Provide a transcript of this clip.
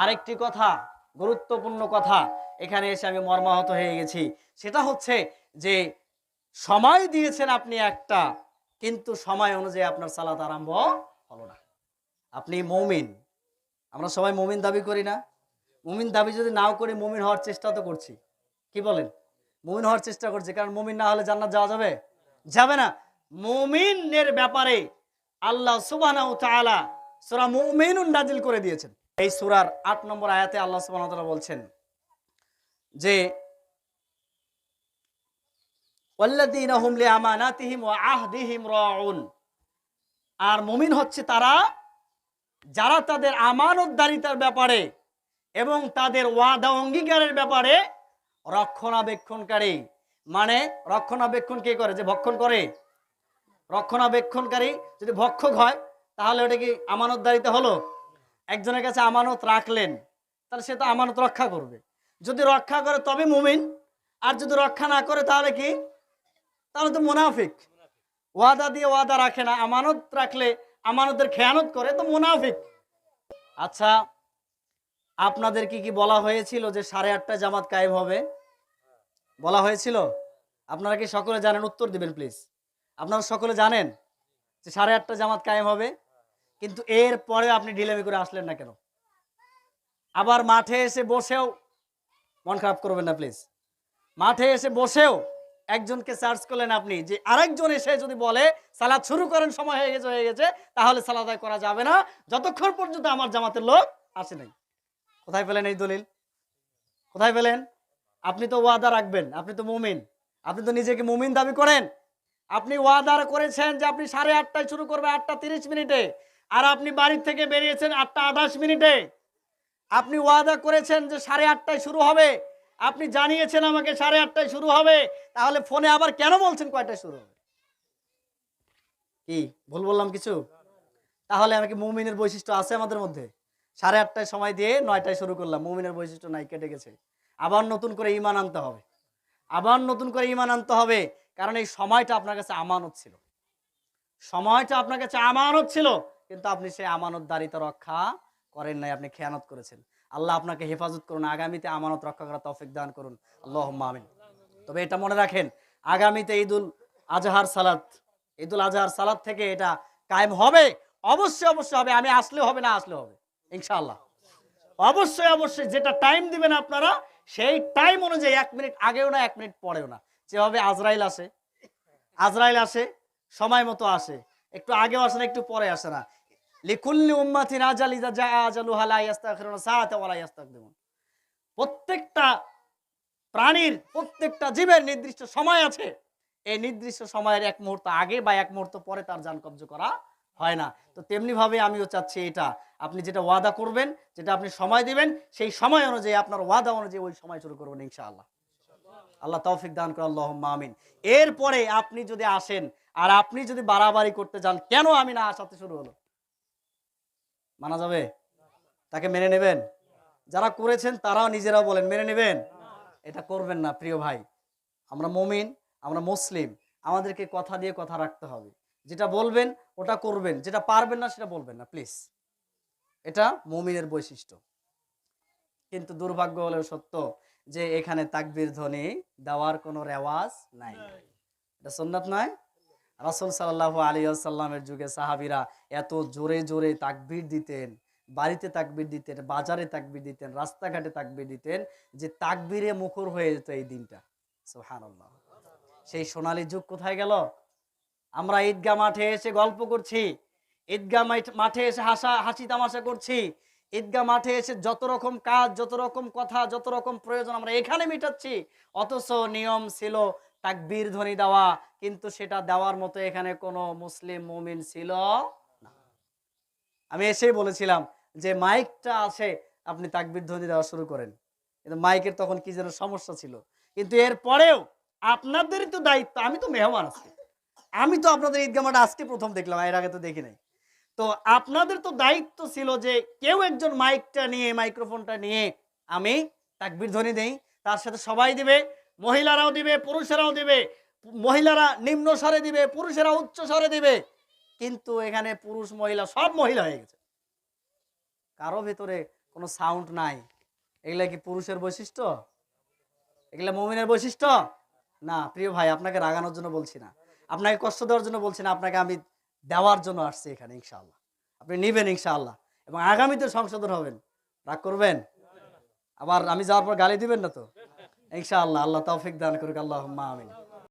আরেকটি কথা, গুরুত্বপূর্ণ কথা, এখানে এসে আমি মর্মাহত হয়ে গেছি। সেটা হচ্ছে যে, সময় দিয়েছেন আপনি একটা, কিন্তু সময় অনুযায়ী আপনার সালাত আরম্ভ হলো না। আপনি মৌমিন। আমরা সবাই মমিন দাবি করি না। মুমিন দাবি যদি নাও করি, মুমিন হওয়ার চেষ্টা তো করছি। কি বলেন? মুমিন হওয়ার চেষ্টা করছি, কারণ মুমিন না হলে জান্নাত যাওয়া যাবে? যাবে না। মুমিনের ব্যাপারে আল্লাহ নাজিল করে দিয়েছেন। এই সুরার আট নম্বর আয়াতে আল্লাহ তাআলা বলছেন যে আর মুমিন হচ্ছে তারা, যারা তাদের আমানতদারিতার ব্যাপারে এবং তাদের ওয়াদা অঙ্গীকারের ব্যাপারে রক্ষণাবেক্ষণকারী। মানে রক্ষণাবেক্ষণ কে করে? যে ভক্ষণ করে। রক্ষণাবেক্ষণকারী যদি ভক্ষক হয়, তাহলে ওটা কি আমানতদারিতে হলো? একজনের কাছে আমানত রাখলেন, তাহলে সে তো আমানত রক্ষা করবে। যদি রক্ষা করে, তবে মুমিন। আর যদি রক্ষা না করে, তাহলে কি? তাহলে তো মুনাফিক। ওয়াদা দিয়ে ওয়াদা রাখে না, আমানত রাখলে আমানতের খেয়ানত করে, তো মুনাফিক। আচ্ছা আপনাদের কি কি বলা হয়েছিল যে সাড়ে আটটা জামাত কায়েম হবে? বলা হয়েছিল? আপনারা কি সকলে জানেন? উত্তর দিবেন প্লিজ আপনারা সকলে জানেন যে সাড়ে আটটা জামাত কায়েম হবে? কিন্তু এর পরে আপনি ডিলেমি করে আসলেন না কেন? আবার মাঠে এসে বসেও মন খারাপ করবেন না প্লিজ মাঠে এসে বসেও একজনকে সার্চ করলেন আপনি, যে আরেকজন এসে যদি বলে, সালাদ শুরু করেন, সময় হয়ে গেছে হয়ে গেছে, তাহলে সালাদ আদায় করা যাবে না। যতক্ষণ পর্যন্ত আমার জামাতের লোক আসে নাই। কোথায় পেলেন এই দলিল? কোথায় পেলেন? আপনি তো ওয়াদা রাখবেন, আপনি তো মুমিন। আপনি তো নিজেকে মুমিন দাবি করেন। আপনি ওয়াদা করেছেন যে আপনি সাড়ে আটটায় শুরু করবেন, আটটা তিরিশ মিনিটে। আর আপনি বাড়ির থেকে বেরিয়েছেন আটটা আঠাশ মিনিটে। আপনি ওয়াদা করেছেন যে সাড়ে আটটায় শুরু হবে। আপনি জানিয়েছেন আমাকে সাড়ে আটটায় শুরু হবে। তাহলে ফোনে আবার কেন বলছেন কয়টায় শুরু হবে? কি, ভুল বললাম কিছু? তাহলে আমাকে মুমিনের বৈশিষ্ট্য আছে আমাদের মধ্যে। সাড়ে আটটায় সময় দিয়ে নয়টায় শুরু করলাম। মুমিনের বৈশিষ্ট্য নাই, কেটে গেছে। আবার নতুন করে ইমান আনতে হবে। আবার নতুন করে ইমান আনতে হবে। কারণ এই সময়টা আপনার কাছে আমানত ছিল। সময়টা আপনার কাছে আমানত ছিল। কিন্তু আপনি সেই আমানত দারিতা রক্ষা করেন নাই, আপনি খেয়ানত করেছেন। আল্লাহ আপনাকে হেফাজত করুন, আগামীতে আমানত রক্ষা করা তৌফিক দান করুন। আল্লাহ আমিন। তবে এটা মনে রাখেন, আগামীতে ঈদুল আজহার সালাত, ঈদুল আজহার সালাত থেকে এটা কায়েম হবে, অবশ্যই অবশ্যই হবে। আমি আসলে হবে না আসলে হবে, ইনশাআল্লাহ। অবশ্যই অবশ্যই যেটা টাইম দিবেন আপনারা, সেই টাইম অনুযায়ী এক মিনিট আগেও না, এক মিনিট পরেও না। যেভাবে আজরাইল আসে আজরাইল আসে, সময় মতো আসে। একটু আগেও আসে না, একটু পরে আসে না। লিকুল্লি উম্মাতিন আজাল ইজা জা আজালুহা লা ইস্তাখিরুনা সাআতা ওয়া প্রত্যেকটা প্রাণীর, প্রত্যেকটা জীবের নির্দিষ্ট সময় আছে। এই নির্দিষ্ট সময়ের এক মুহূর্ত আগে বা এক মুহূর্ত পরে তার যান কবজ করা হয় না। তো তেমনি ভাবে আমিও চাচ্ছি এটা। আপনি যেটা ওয়াদা করবেন, যেটা আপনি সময় দিবেন, সেই সময় অনুযায়ী, আপনার ওয়াদা অনুযায়ী ওই সময় শুরু করবেন ইনশাআল্লাহ। আল্লাহ তৌফিক দান করে আল্লাহ আমিন। এরপরে আপনি যদি আসেন, আর আপনি যদি বাড়াবাড়ি করতে যান, কেন আমি না আসাতে শুরু হলো? মানা যাবে? তাকে মেনে নেবেন? যারা করেছেন তারাও নিজেরাও বলেন, মেনে নেবেন? এটা করবেন না, প্রিয় ভাই। আমরা মমিন, আমরা মুসলিম, আমাদেরকে কথা দিয়ে কথা রাখতে হবে। যেটা বলবেন, ওটা করবেন। যেটা পারবেন না, সেটা বলবেন না, প্লিজ। এটা মমিনের বৈশিষ্ট্য। কিন্তু দুর্ভাগ্য হলেও সত্য যে এখানে তাকবির ধ্বনি দেওয়ার কোনো রেওয়াজ নাই। এটা সুন্নাত নয়? রাসুল সাল্লাহ আলী আসাল্লামের যুগে সাহাবিরা এত জোরে জোরে তাকবীর দিতেন, বাড়িতে তাকবীর দিতেন, বাজারে তাকবির দিতেন, রাস্তাঘাটে তাকবির দিতেন যে তাকবিরে মুখর হয়ে যেত এই দিনটা। সুবহানাল্লাহ। সেই সোনালী যুগ কোথায় গেল? আমরা ঈদগা মাঠে এসে গল্প করছি ঈদগা মাঠে এসে হাসা, হাসি তামাশা করছি ঈদগা মাঠে এসে যত রকম কাজ, যত রকম কথা, যত রকম প্রয়োজন আমরা এখানে মেটাচ্ছি, অথচ নিয়ম ছিল তাকবীর ধ্বনি দেওয়া, কিন্তু সেটা দেওয়ার মতো এখানে কোনো মুসলিম মুমিন ছিল আমি এসেই বলেছিলাম যে মাইকটা আছে, আপনি তাকবীর ধ্বনি দেওয়া শুরু করেন। কিন্তু মাইকের তখন কি যেন সমস্যা ছিল। কিন্তু এর পরেও আপনাদেরই তো দায়িত্ব, আমি তো মেহমান আজকে আমি তো আপনাদের ঈদগাহ মাঠে আজকে প্রথম দেখলাম এর আগে তো দেখি নাই। তো আপনাদের তো দায়িত্ব ছিল যে কেউ একজন মাইকটা নিয়ে, মাইক্রোফোনটা নিয়ে আমি তাকবীর ধ্বনি দেই, তার সাথে সবাই দিবে মহিলারাও দিবে, পুরুষেরাও দিবে, মহিলারা নিম্ন স্বরে দিবে, পুরুষেরা উচ্চ স্বরে দিবে। কিন্তু এখানে পুরুষ, মহিলা সব মহিলা হয়ে গেছে। কারও ভেতরে কোনো সাউন্ড নাই। এগুলা কি পুরুষের বৈশিষ্ট্য? এগুলা মুমিনের বৈশিষ্ট্য? না, প্রিয় ভাই, আপনাকে রাগানোর জন্য বলছি না। আপনাকে কষ্ট দেওয়ার জন্য বলছি না, আপনাকে আমি দেওয়ার জন্য আসছি এখানে, ইনশাআল্লাহ। আপনি নিবেন, ইনশাআল্লাহ। এবং আগামীতে সংশোধন হবেন। রাগ করবেন? আবার আমি যাওয়ার পর গালি দিবেন না তো? ইনশাআল্লাহ আল্লাহ তৌফিক দান করুক আল্লাহ আমিন।